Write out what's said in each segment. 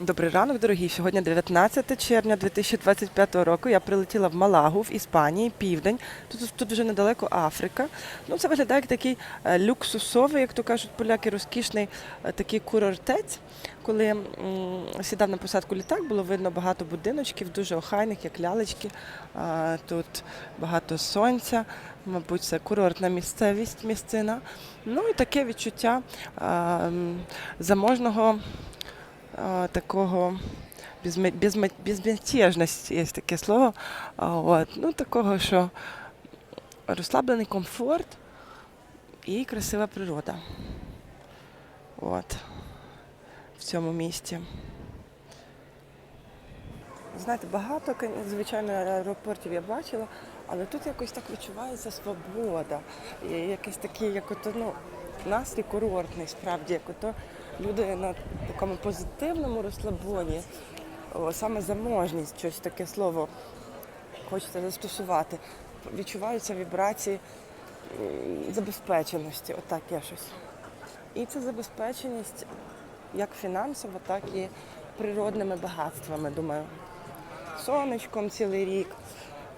Добрий ранок, дорогі. Сьогодні 19 червня 2025 року. Я прилетіла в Малагу в Іспанії, південь. Тут, тут вже недалеко Африка. Ну, це виглядає як такий е, люксусовий, як то кажуть поляки, розкішний е, такий курортець. Коли м, сідав на посадку літак, було видно багато будиночків, дуже охайних, як лялечки. А, Тут багато сонця, мабуть, це курортна місцевість, місцина. Ну і таке відчуття а, заможного такого безме- безме- безмятежності, є таке слово. От, ну, такого, що розслаблений комфорт і красива природа. От. В цьому місті. Знаєте, багато, звичайно, аеропортів я бачила, але тут якось так відчувається свобода. Якийсь такий, як ото, ну, настрій курортний, справді, як ото люди на такому позитивному розслабоні. Саме заможність, щось таке слово хочеться застосувати. Відчуваються вібрації забезпеченості, отак я щось. І це забезпеченість як фінансово, так і природними багатствами, думаю. Сонечком цілий рік,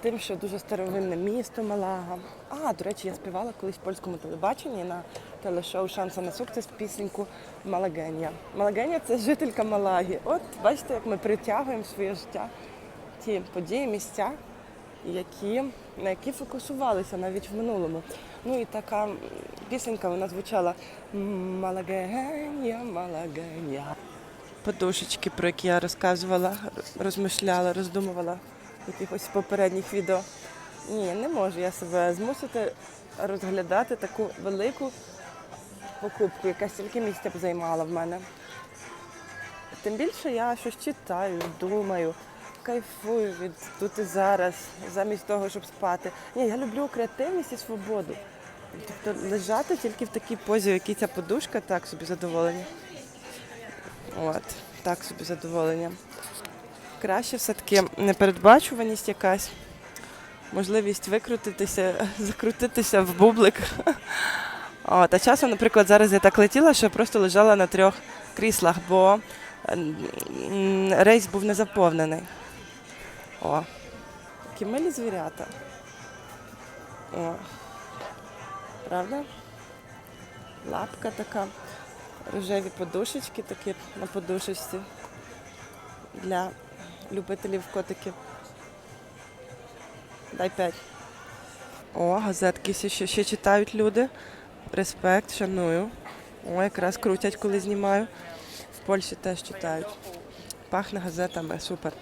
тим, що дуже старовинне місто Малага. А, до речі, я співала колись в польському телебаченні на телешоу Шанса на сукцес пісеньку Малагенія. Малагенія це жителька Малаги. От бачите, як ми притягуємо своє життя ті події, місця, які, на які фокусувалися навіть в минулому. Ну і така пісенька вона звучала Малагенія, Малагенія. Подушечки, про які я розказувала, розмишляла, роздумувала якихось попередніх відео. Ні, не можу я себе змусити розглядати таку велику покупку, яка стільки місця б займала в мене. Тим більше я щось читаю, думаю, кайфую від тут і зараз, замість того, щоб спати. Ні, я люблю креативність і свободу. Тобто лежати тільки в такій позі, в якій ця подушка, так собі задоволення. От, так собі задоволення. Краще все-таки непередбачуваність якась, можливість викрутитися, закрутитися в бублик. От, а часом, наприклад, зараз я так летіла, що просто лежала на трьох кріслах, бо рейс був не заповнений. О, які милі звірята. О. Правда? Лапка така, рожеві подушечки такі на подушечці для любителів котиків. Дай п'ять. О, газетки ще, ще, читають люди. Респект, шаную. О, якраз крутять, коли знімаю. В Польщі теж читають. Пахне газетами, супер.